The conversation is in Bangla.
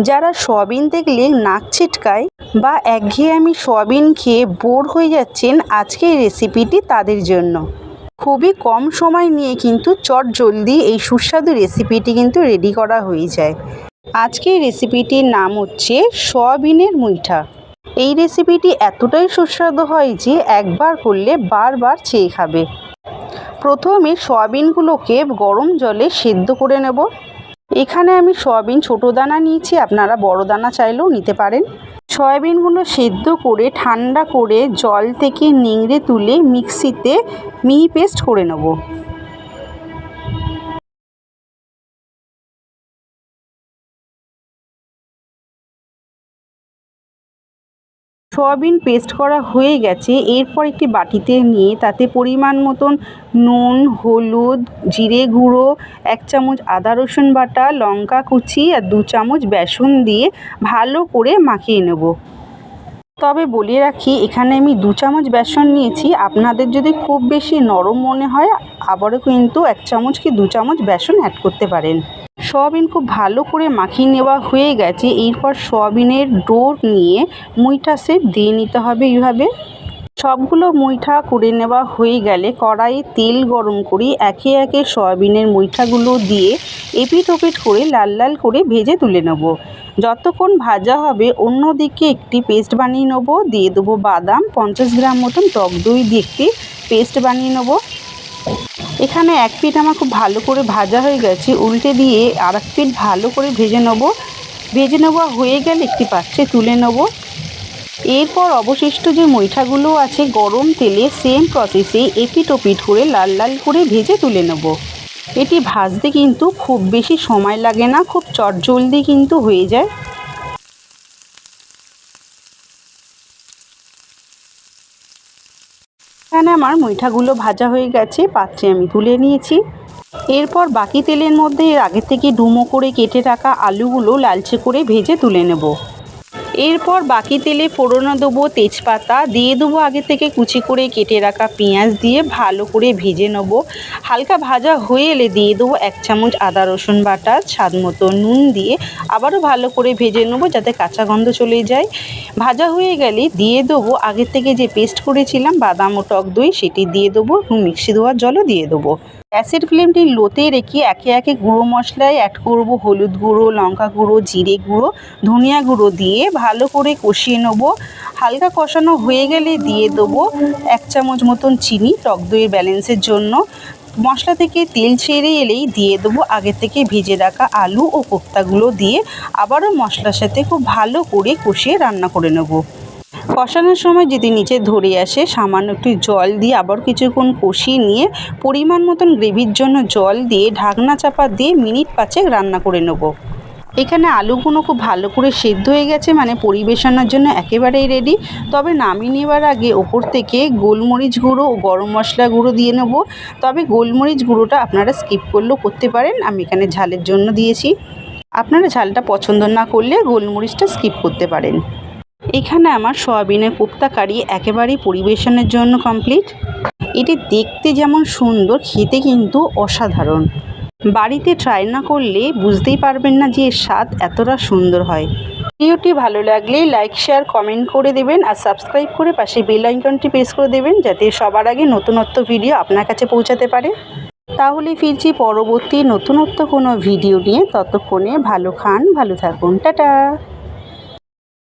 যারা সয়াবিন দেখলে নাক ছিটকায় বা একঘেয়েমি সয়াবিন খেয়ে বোর হয়ে যাচ্ছেন আজকের রেসিপিটি তাদের জন্য। খুবই কম সময় নিয়ে কিন্তু চট জলদি এই সুস্বাদু রেসিপিটি কিন্তু রেডি করা হয়ে যায়। আজকের রেসিপিটির নাম হচ্ছে সয়াবিনের মুইঠা। এই রেসিপিটি এতটাই সুস্বাদু হয় যে একবার করলে বারবার চেয়ে খাবে। প্রথমে সয়াবিনগুলোকে গরম জলে সেদ্ধ করে নেব। এখানে আমি সয়াবিন ছোটো দানা নিয়েছি, আপনারা বড় দানা চাইলেও নিতে পারেন। সয়াবিনগুলো সেদ্ধ করে, ঠান্ডা করে, জল থেকে নিংড়ে তুলে মিক্সিতে মিহি পেস্ট করে নেব। সয়াবিন পেস্ট করা হয়ে গেছে। এরপর একটি বাটিতে নিয়ে তাতে পরিমাণ মতন নুন, হলুদ, জিরে গুঁড়ো, এক চামচ আদা রসুন বাটা, লঙ্কা কুচি আর দু চামচ বেসন দিয়ে ভালো করে মাখিয়ে নেব। তবে বলে রাখি, এখানে আমি দু চামচ বেসন নিয়েছি। আপনাদের যদি খুব বেশি নরম মনে হয়, আবারও কিন্তু এক চামচ কি দু চামচ বেসন অ্যাড করতে পারেন। সয়াবিন খুব ভালো করে মাখিয়ে নেওয়া হয়ে গেছে। এরপর সয়াবিনের ডো নিয়ে মুইঠা শেপ দিয়ে নিতে হবে এইভাবে। সবগুলো মুইঠা করে নেওয়া হয়ে গেলে কড়াইয়ে তেল গরম করে একে একে সয়াবিনের মুইঠাগুলো দিয়ে এপিট ওপিট করে লাল লাল করে ভেজে তুলে নেব। যতক্ষণ ভাজা হবে, অন্যদিকে একটি পেস্ট বানিয়ে নেব। দিয়ে দেবো বাদাম, পঞ্চাশ গ্রাম মতন টক দই দিয়ে একটি পেস্ট বানিয়ে নেব। এখানে এক পিঠ আমার খুব ভালো করে ভাজা হয়ে গেছে। উল্টে দিয়ে আর এক পিঠ ভালো করে ভেজে নেব। ভেজে নেওয়া হয়ে গেলে একটি পাত্রে তুলে নেব। এরপর অবশিষ্ট যে মৈঠাগুলো আছে গরম তেলে সেম প্রসেসে এপিট ওপিট করে লাল লাল করে ভেজে তুলে নেব। এটি ভাজতে কিন্তু খুব বেশি সময় লাগে না, খুব চটজলদি কিন্তু হয়ে যায়। এখানে আমার মুইঠাগুলো ভাজা হয়ে গেছে, পাত্রে আমি তুলে নিয়েছি। এরপর বাকি তেলের মধ্যে এর আগে থেকে ডুমো করে কেটে রাখা আলুগুলো লালচে করে ভেজে তুলে নেব। এরপর বাকি তেলে ফোড়নো দেবো তেজপাতা। দিয়ে দেবো আগে থেকে কুচি করে কেটে রাখা পেঁয়াজ দিয়ে ভালো করে ভেজে নেব। হালকা ভাজা হয়ে এলে দিয়ে দেবো এক চামচ আদা রসুন বাটা, স্বাদ মতো নুন দিয়ে আবারও ভালো করে ভেজে নেব যাতে কাঁচা গন্ধ চলে যায়। ভাজা হয়ে গেলে দিয়ে দেবো আগের থেকে যে পেস্ট করেছিলাম, বাদাম ও টক দই, সেটি দিয়ে দেবো মিক্সি ধোয়ার জলও দিয়ে দেবো। গ্যাসের ফ্লেমটি লোতে রেখে একে একে গুঁড়ো মশলায় অ্যাড করব হলুদ গুঁড়ো, লঙ্কা গুঁড়ো, জিরে গুঁড়ো, ধনিয়া গুঁড়ো দিয়ে ভালো করে কষিয়ে নেব। হালকা কষানো হয়ে গেলে দিয়ে দেবো এক চামচ মতন চিনি টক দইয়ের ব্যালেন্সের জন্য। মশলা থেকে তেল ছেড়ে এলেই দিয়ে দেবো আগে থেকে ভেজে রাখা আলু ও কোপ্তাগুলো দিয়ে। আবারও মশলার সাথে খুব ভালো করে কষিয়ে রান্না করে নেব। কষানোর সময় যদি নিচে ধরে আসে, সামান্য একটু জল দিয়ে আবার কিছুক্ষণ কষিয়ে নিয়ে পরিমাণ মতন গ্রেভির জন্য জল দিয়ে ঢাকনা চাপা দিয়ে মিনিট পাঁচেক রান্না করে নেব। এখানে আলুগুলো খুব ভালো করে সেদ্ধ হয়ে গেছে মানে পরিবেশনার জন্য একেবারেই রেডি তবে নামিয়ে নেওয়ার আগে ওপর থেকে গোলমরিচ গুঁড়ো ও গরম মশলা গুঁড়ো দিয়ে নেব। তবে গোলমরিচ গুঁড়োটা আপনারা স্কিপ করলেও করতে পারেন, আমি এখানে ঝালের জন্য দিয়েছি। আপনারা ঝালটা পছন্দ না করলে গোলমরিচটা স্কিপ করতে পারেন। এখানে আমার সয়াবিনের কোপ্তা কারি একেবারেই পরিবেশনের জন্য কমপ্লিট এটি দেখতে যেমন সুন্দর, খেতে কিন্তু অসাধারণ। বাড়িতে ট্রাই না করলে বুঝতেই পারবেন না যে এর স্বাদ এতটা সুন্দর হয়। ভিডিওটি ভালো লাগলে লাইক শেয়ার কমেন্ট করে দেবেন আর সাবস্ক্রাইব করে পাশে বেল আইকনটি প্রেস করে দেবেন যাতে সবার আগে নতুনত্ব ভিডিও আপনার কাছে পৌঁছাতে পারে। তাহলে ফিরছি পরবর্তী নতুনত্ব কোনো ভিডিও নিয়ে। ততক্ষণে ভালো খান, ভালো থাকুন। টাটা!